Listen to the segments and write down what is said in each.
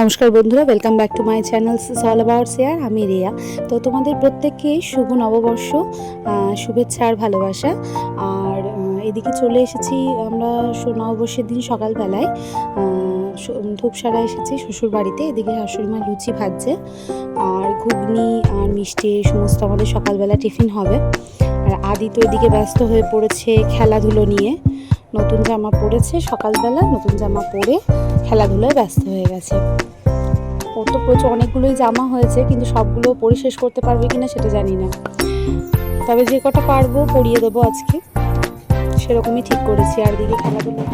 নমস্কার বন্ধুরা welcome back to my channel all about share আমি রিয়া। তো তোমাদের প্রত্যেককে শুভ নববর্ষ শুভেচ্ছা আর ভালোবাসা। আর এদিকে চলে এসেছি আমরা নববর্ষের দিন সকালবেলায়। ধূপসারা এসেছি শ্বশুর বাড়িতে এদিকে শাশুড়ি মা লুচি ভাজছে। আর ঘুগনি আর মিষ্টি সমস্ত আমাদের সকালবেলা টিফিন হবে। আর আদি তো এদিকে ব্যস্ত হয়ে পড়েছে খেলাধুলো নিয়ে। নতুন জামা পরেছে, সকালবেলা নতুন জামা পরে খেলাধুলায় ব্যস্ত হয়ে গেছে। ওর তো প্রচুর অনেকগুলোই জামা হয়েছে, কিন্তু সবগুলো পরে শেষ করতে পারবে কিনা সেটা জানি না। তবে যে কটা পারব পরিয়ে দেবো আজকে। সেরকমই ঠিক করেছি, আর দিকে খেলাধুলা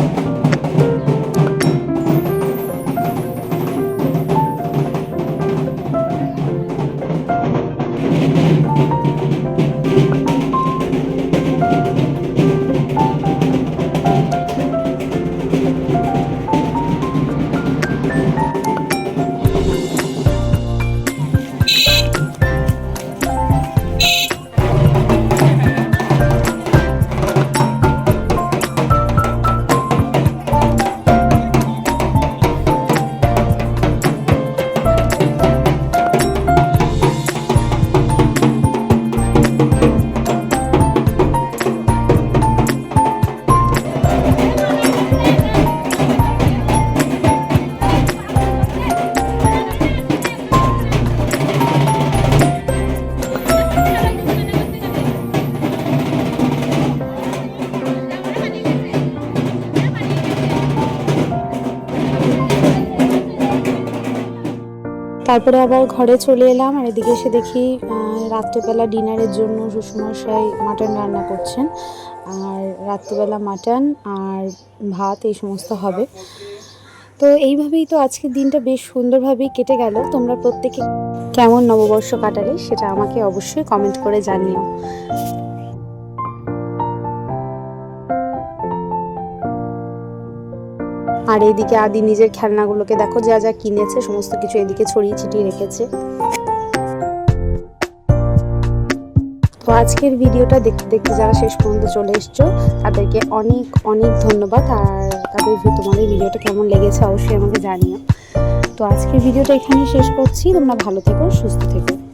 তারপরে আবার ঘরে চলে এলাম আর এদিকে এসে দেখি রাত্রেবেলা ডিনারের জন্য শ্বশুরমশাই মাটন রান্না করছেন। আর রাত্রেবেলা মাটন আর ভাত এই সমস্ত হবে। তো এইভাবেই তো আজকের দিনটা বেশ সুন্দরভাবেই কেটে গেল। তোমরা প্রত্যেকে কেমন নববর্ষ কাটালে সেটা আমাকে অবশ্যই কমেন্ট করে জানিও। আর এইদিকে আদি নিজের খেলনাগুলোকে দেখো যা যা কিনেছে, সমস্ত কিছু এদিকে ছড়িয়ে ছিটিয়ে রেখেছে। তো আজকের ভিডিওটা দেখতে দেখতে যারা শেষ পর্যন্ত চলে এসছো, তাদেরকে অনেক অনেক ধন্যবাদ। আর তাদের তোমাদের ভিডিওটা কেমন লেগেছে অবশ্যই আমাকে জানিও। তো আজকের ভিডিওটা এখানেই শেষ করছি। তোমরা ভালো থেকো, সুস্থ থেকো।